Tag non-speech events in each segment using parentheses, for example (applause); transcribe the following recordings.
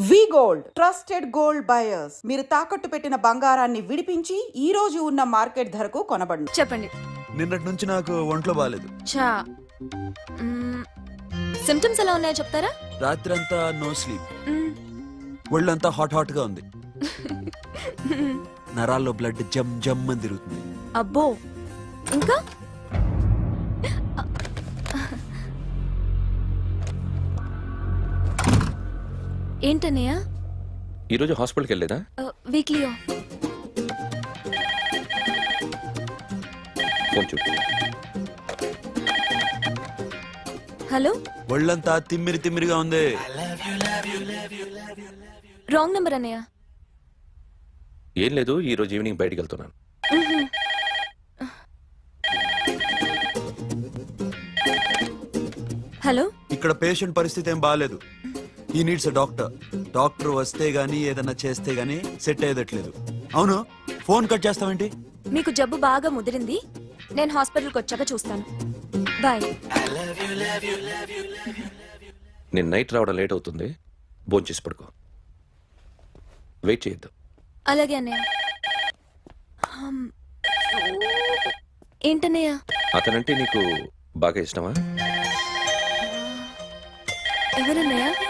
We gold trusted gold buyers. మీరు తాకట్టు పెట్టిన బంగారాన్ని విడిపించి ఈ రోజు ఉన్న మార్కెట్ ధరకు కొనబడును చెప్పండి. నిన్నటి నుంచి నాకు ఒంట్లో బాగాలేదు చా సిమ్టమ్స్ ఎలా ఉన్నాయో చెప్తారా? రాత్రి అంతా నో స్లీప్. ఒళ్ళంతా హాట్ హాట్గా ఉంది. (laughs) నరాల్లో బ్లడ్ జమ్ జమ్ అని తిరుగుతుంది. అబ్బో. ఇంకా? ఏంటన్నయ్య? ఈరోజు హాస్పిటల్కి వెళ్ళేదా వీక్లీ ఆఫ్ ఫోన్ చూడు. హలో? ఒళ్ళంతా తిమ్మిరి తిమ్మిరిగా ఉంది. రాంగ్ నెంబర్ అన్నయ్య. ఏం లేదు ఈ రోజు ఈవినింగ్ బయటికి వెళ్తున్నాను. హలో? ఇక్కడ పేషెంట్ పరిస్థితి ఏం బాగాలేదు ఈ నీడ్స్ డాక్టర్ డాక్టర్ వస్తే గానీ ఏదన్నా చేస్తే గానీ సెట్ అయ్యేదట్లేదు. అవును? ఫోన్ కట్ చేస్తావేంటి? మీకు జబ్బు బాగా ముదిరింది. నేను హాస్పిటల్కి వచ్చాక చూస్తాను. బాయ్. నేను నైట్ రావడం లేట్ అవుతుంది. భోజనం చేసి పడుకో. వెయిట్ చేయొద్దు. అలాగే అన్నయ్య. హమ్. ఏంటన్నయ్య? అతనంటే నీకు బాగా ఇష్టమా? ఎవరన్నయ్య?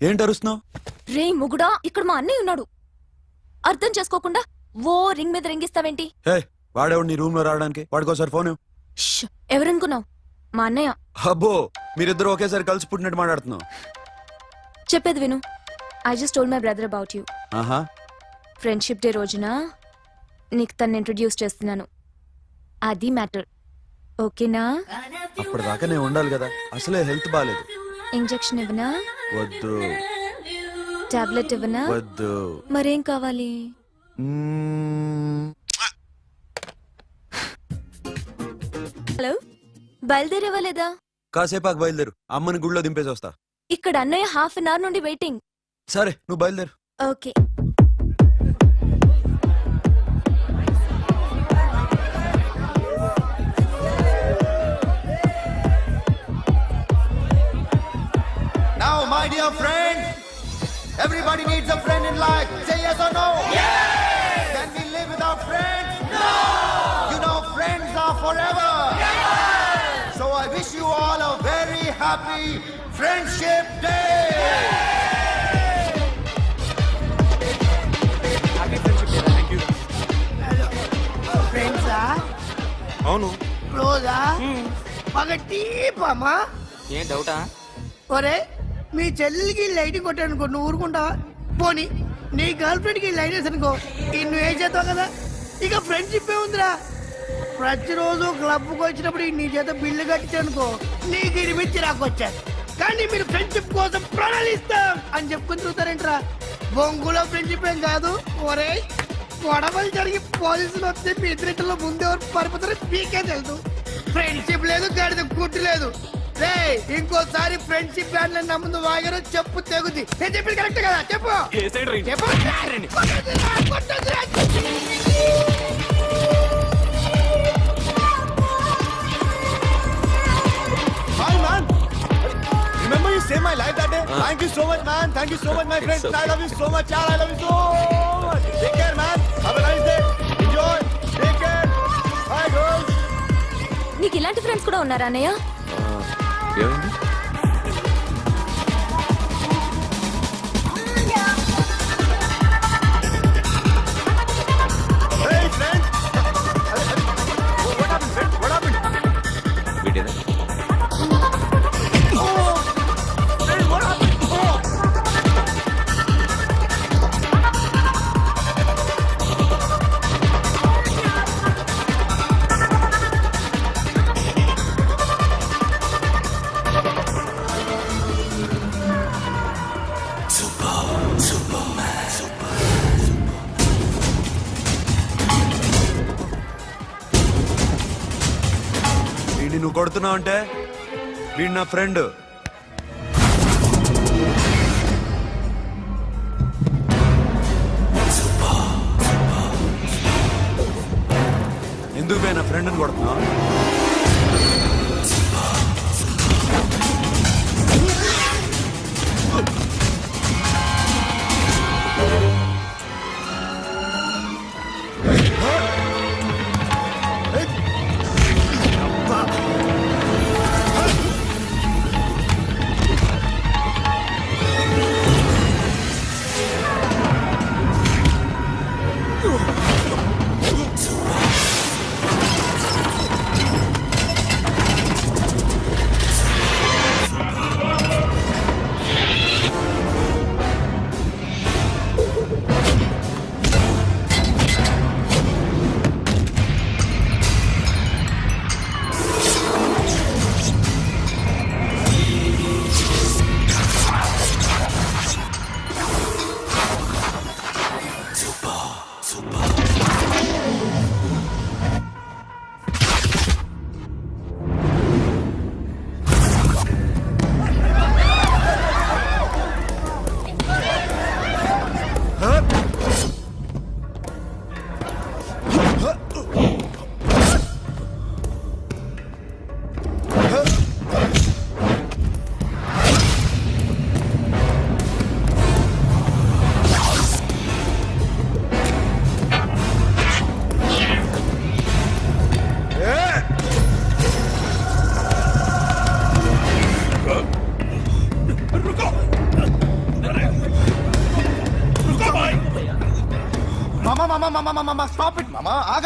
ఏంటి అరుస్తున్నావు? రే ముగుడా ఇక్కడ మా అన్నయ్య ఉన్నాడు. అర్థం చేసుకోకుండా ఓ రింగ్ మీద రింగిస్తావేంటి? హే వాడేవాడు నీ రూమ్లో రావడానికి వాడికోసారి ఫోన్ ఎవరనుకున్నావు? మా అన్నయ్య. అబ్బో మీరిద్దరు ఒకేసారి కలిసి పుట్టినట్టు మాట్లాడుతున్నావు. చెప్పేది విను. I just told my brother about you ఆహా. ఫ్రెండ్షిప్ డే రోజున నీకు తను ఇంట్రడ్యూస్ చేస్తున్నాను. అది మ్యాటర్ ఓకేనా అప్పటిదాకా నేను ఉండాలి కదా. అసలే హెల్త్ బాగాలేదు ఇంజెక్షన్ ఇవ్వనా? వద్దు. టాబ్లెట్ ఇవ్వనా? వద్దు. మరేం కావాలి. హలో బయలుదేరేవా లేదా కాసేపాకు బయలుదేరు. అమ్మని గుళ్ళో దింపేసి వస్తా. ఇక్కడ అన్నయ్య హాఫ్ అన్ అవర్ నుండి వెయిటింగ్. సరే నువ్వు బయలుదేరు. Okay. Dear friend, everybody needs a friend in life. Say yes or no. Yes. Can we live without friends? No. You know, friends are forever. Yes. So I wish you all a very happy Friendship Day. ఫ్రెండ్సా అవును క్లోజా ఒక టీపమ్మా ఏం డౌటా ఒరే మీ చెల్లికి light కొట్టానుకో నువ్వు ఊరుకుంటావా? పోనీ నీ గర్ల్ ఫ్రెండ్కి లైట్ వేసానుకో ఈ నువ్వు ఏం చేస్తావు కదా? ఇక ఫ్రెండ్షిప్ ఉందిరా. ప్రతిరోజు క్లబ్కి వచ్చినప్పుడు నీ చేత బిల్లు కట్టించనుకో నీకు ఇరిమిచ్చి రాకొచ్చారు కానీ మీరు ఫ్రెండ్షిప్ కోసం ప్రణాళిస్తాం అని చెప్పుకుని చూస్తారేంట్రా బొంగులో ఫ్రెండ్షిప్ ఏం కాదు. ఒరే గొడవలు జరిగి పోలీసులు వస్తే మీ ఇద్దరింటిలో ముందెవరు పరిపోతారో మీకే తెలుసు. ఫ్రెండ్షిప్ లేదు గడిద గుడ్డు లేదు. ఇంకోసారి ఫ్రెండ్షిప్ బ్యాండ్ నా ముందు వాగారు చెప్పు తెగుద్ది నేను చెప్పింది కరెక్ట్ కదా చెప్పు చెప్పు కొట్టొద్దురా, కొట్టొద్దురా. Hi, man. Remember you saved my life that day? Thank you so much, man. Thank you so much, my friend. It's okay. I love you so much, yaar. I love you so much. Take care, man. Have a nice day. Enjoy. Take care. Bye, girls. నీకు ఇలాంటి friends కూడా ఉన్నారా అన్నయ్య ఆ, ఏమైంది నువ్వు అంటే వీడు నా ఫ్రెండ్.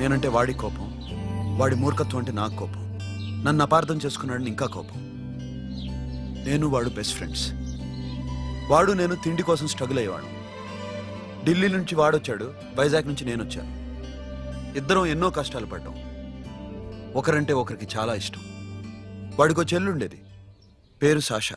నేనంటే వాడి కోపం వాడి మూర్ఖత్వం అంటే నాకు కోపం. నన్ను అపార్థం చేసుకున్నాడని ఇంకా కోపం. నేను వాడు బెస్ట్ ఫ్రెండ్స్ వాడు నేను తిండి కోసం స్ట్రగుల్ అయ్యేవాడు. ఢిల్లీ నుంచి వాడొచ్చాడు వైజాగ్ నుంచి నేను వచ్చాను ఇద్దరం ఎన్నో కష్టాలు పడ్డాం. ఒకరంటే ఒకరికి చాలా ఇష్టం. వాడికో చెల్లుండేది. పేరు సాషా.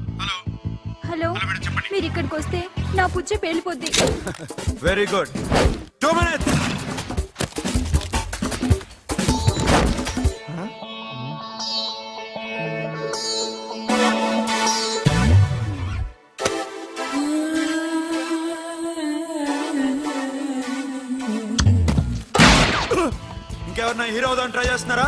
హలో మీరు ఇక్కడికి వస్తే నా పుచ్చే పేలిపోద్ది. వెరీ గుడ్ టూ మినిట్స్ ఇంకెవరన్నా హీరో అవుదాం ట్రై చేస్తున్నారా?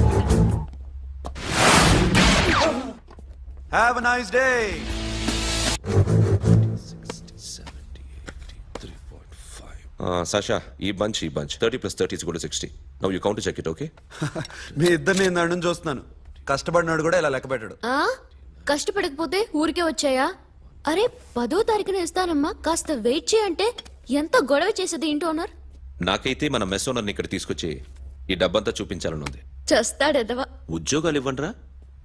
a nice day. Sasha ఈ బంచ్ ఈ బంచ్. థర్టీ ప్లస్ థర్టీ కూడా sixty. Now you count check it okay మీ ఇద్దరిని నేను దాని నుంచి చూస్తున్నాను. కష్టపడినాడు కూడా ఇలా లెక్క పెట్టాడు. ఆ? కష్టపడకపోతే ఊరికే వచ్చాయా? అరే పదో తారీఖున ఇస్తానమ్మా. కాస్త వెయిట్ చేయంటే ఎంత గొడవ చేసేది ఏంటి ఓనర్? నాకైతే మన మెస్ ఓనర్ని ఇక్కడ తీసుకొచ్చి ఈ డబ్బంతా చూపించాలని ఉంది చస్తాడెదవా. ఉద్యోగాలు ఇవ్వండిరా.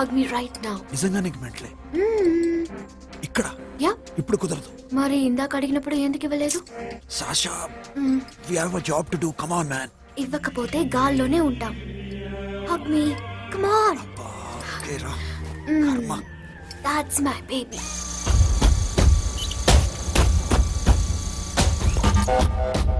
హగ్ మీ రైట్ నౌ నిజంగా నీకు మెంటలే. ఇక్కడ. యా ఇప్పుడు కుదరదు. మరి ఇందాక అడిగినప్పుడు ఎందుకు ఇవ్వలేదు? Sasha we have a job to do come on man ఇవ్వకపోతే గాల్లోనే ఉంటాం. హగ్ మీ కమ్ ఆన్ కర్మ. That's my baby Akhil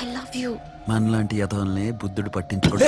I love you మనలాంటి యథోల్ని బుద్ధుడు పట్టించుకోడు.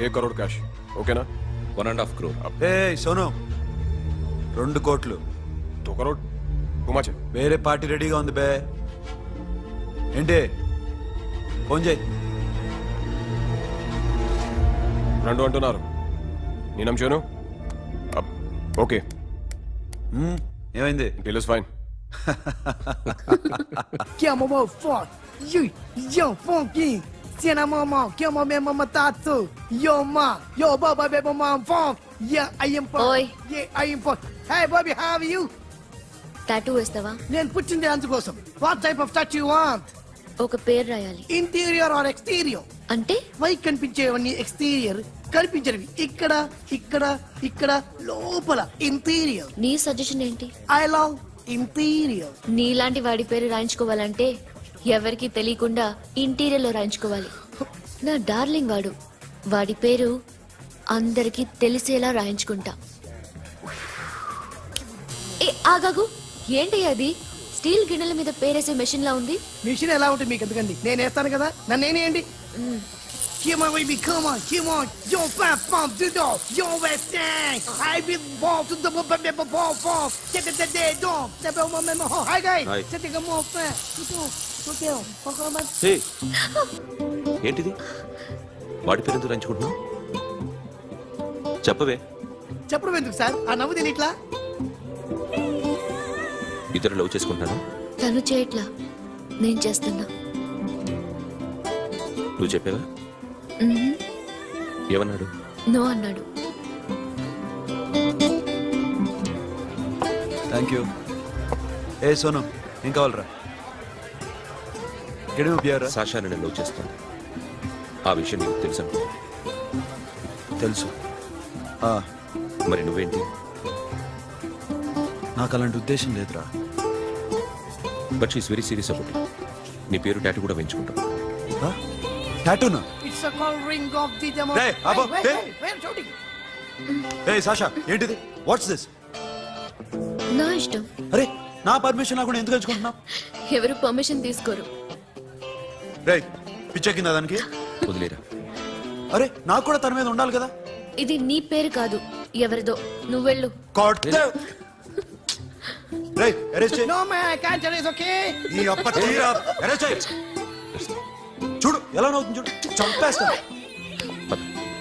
ఏ కరోడ్ క్యాష్ ఓకేనా వన్ అండ్ హాఫ్ క్రోర్ అబ్బే సోను రెండు కోట్లు. టూ కరోడ్ టూ మచ్ వేరే పార్టీ రెడీగా ఉంది బే. ఏంటి? ఫోన్ చేయి. రెండు అంటున్నారు. నేనం చూను ఓకే ఏమైంది? Deal fine (laughs) Get him off, fuck! You, yo, funky! Cena mamão, que é mamão mamão tatu. Yo, ma, yo, baba, baby, mamão funk. Yeah, I am funk. Oi. Yeah, I am funk. Hey, how are you? Tattoo వేస్తావా నేను పుట్టింది అందుకోసం what type of touch you want ఒక పేరు రాయాలి interior or exterior అంటే పైకి కనిపించేవన్నీ exterior కనిపించేవి ఇక్కడ ఇక్కడ ఇక్కడ లోపల ఇంటీరియర్ నీ సజెషన్ ఏంటి ఐ లవ్ ఇంటీరియర్ నీలాంటి వాడి పేరు రాయించుకోవాలంటే ఎవరికి తెలియకుండా ఇంటీరియర్లో రాయించుకోవాలి. నా డార్లింగ్ వాడు. వాడి పేరు అందరికీ తెలిసేలా రాయించుకుంటా. ఏ ఆగాగు. ఏంటి అది? స్టీల్ గిన్నెల మీద పేరేసే మెషిన్ లా ఉంది? మిషన్ ఎలా ఉంటుంది మీకు ఎందుకండి? నేను వేస్తాను కదా. నన్ను నేనేయండి Come on, baby, come on, come on. Yo, fat pump, do do. Yo, West End. I be ball to the ball, ball, ball. Get the day, dog. The bell, my man. Hi, guys. Hi. Set the more go, go. Go, go, హే ఏంటిది వాడి పేరు ఎందుకు రంచుకుంటున్నావు చెప్పవే చెప్పడం ఎందుకు sir ఆ నవ్వు తెలియట్లా ఇద్దరు లవ్ చేసుకుంటున్నాను తను చేయట్లా నేను చేస్తున్నా నువ్వు చెప్పావా. ఏమన్నాడు? నో అన్నాడు. Thank you. ఏ సోను ఏం కావాలరా? గడిమి పియారా సాషా నేను లవ్ చేస్తాను. ఆ విషయం నీకు తెలుసా? తెలుసు. ఆ, మరి నువ్వేంటి? నాకు అలాంటి ఉద్దేశం లేదురా. But she's very serious about నీ పేరు టాటూ కూడా పెంచుకుంటాం టాటూనా? It's call ring of the demo Hey, Abba, hey. Shooting A Sasha ఏంటిది? వాట్స్ దిస్ నా ఇష్టం. అరే నా పర్మిషన్ లేకుండా ఎందుకు ఎంచుకుంటున్నావు? ఎవరు పర్మిషన్ తీసుకోరు. రే పిచ్చెక్కిందా దానికి? వదిలేరా. అరే నాకు కూడా తన మీద ఉండాలి కదా? ఇది నీ పేరు కాదు ఎవరిదో. నువ్వెళ్ళు కొడితే రే అరెస్ట్ చేయి. No man I can't it's okay నీ అప్ప తీరా. అరెస్ట్ చేయి. ఎలా నవ్వుతుంది చూడు. చంపేస్తాను.